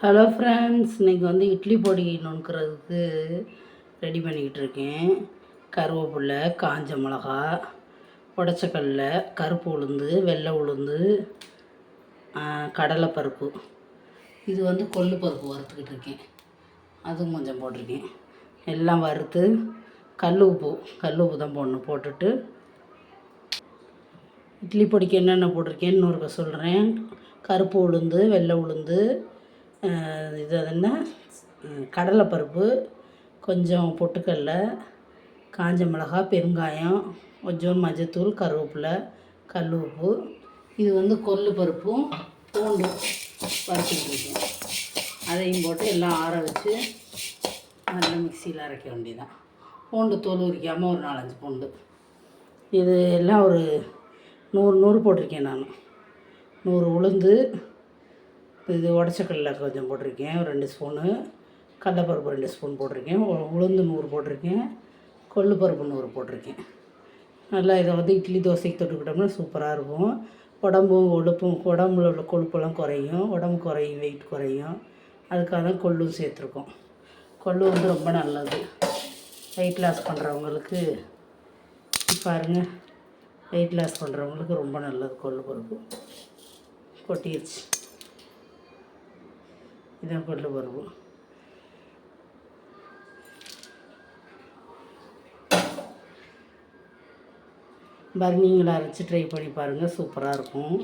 Hello friends இன்றைக்கி வந்து இட்லி பொடி நுணுக்கிறதுக்கு ரெடி பண்ணிக்கிட்டு இருக்கேன். கருவேப்பிலை காஞ்ச மிளகா உடச்சக்கல்ல கருப்பு உளுந்து வெள்ளை உளுந்து கடலைப்பருப்பு. இது வந்து கொள்ளு பருப்பு வறுத்துக்கிட்டு இருக்கேன். அதுவும் கொஞ்சம் போட்டிருக்கேன். எல்லாம் வறுத்து கல் உப்பு கல் உப்பு தான் போடணும். போட்டுட்டு இட்லி பொடிக்கு என்னென்ன போட்டிருக்கேன்னு ஒருக்க சொல்கிறேன் கருப்பு உளுந்து வெள்ளை உளுந்து இது அது என்ன கடலைப்பருப்பு கொஞ்சம் பொட்டுக்கடல காஞ்ச மிளகாய் பெருங்காயம் கொஞ்சம் மஞ்சத்தூள் கருவேப்பிலை கல் உப்பு இது வந்து கொள்ளு பருப்பும் பூண்டும் வறுத்துக்கிட்டு இருக்கேன் அதையும் போட்டு எல்லாம் ஆற வச்சு நல்லா மிக்சியில் அரைக்க வேண்டியதான் பூண்டு தோல் உரிக்காமல் ஒரு நாலஞ்சு பூண்டு. இது எல்லாம் ஒரு நூறு நூறு போட்டிருக்கேன் நான். நூறு உளுந்து இது உடச்சக்கல்ல கொஞ்சம் போட்டிருக்கேன். ஒரு ரெண்டு ஸ்பூனு. கடலப்பருப்பு ரெண்டு ஸ்பூன் போட்டிருக்கேன். உளுந்து நூறு போட்டிருக்கேன். கொள்ளு பருப்பு நூறு போட்டிருக்கேன். நல்லா இதை வந்து இட்லி தோசைக்கு தொட்டுக்கிட்டோம்னா சூப்பராக இருக்கும். உடம்பும் கொழுப்பும் உடம்புல உள்ள கொழுப்பெல்லாம் குறையும். உடம்பு குறையும் வெயிட் குறையும். அதுக்காக தான் கொள்ளும் சேர்த்துருக்கோம். கொள்ளு வந்து ரொம்ப நல்லது. வெயிட் லாஸ் பண்ணுறவங்களுக்கு பாருங்க. வெயிட் லாஸ் பண்ணுறவங்களுக்கு ரொம்ப நல்லது கொள்ளு பருப்பு. கொட்டிடுச்சு இதை கொண்டு வருவோம். பாரு நீங்களும் அரைச்சி ட்ரை பண்ணி பாருங்கள் சூப்பராக இருக்கும்.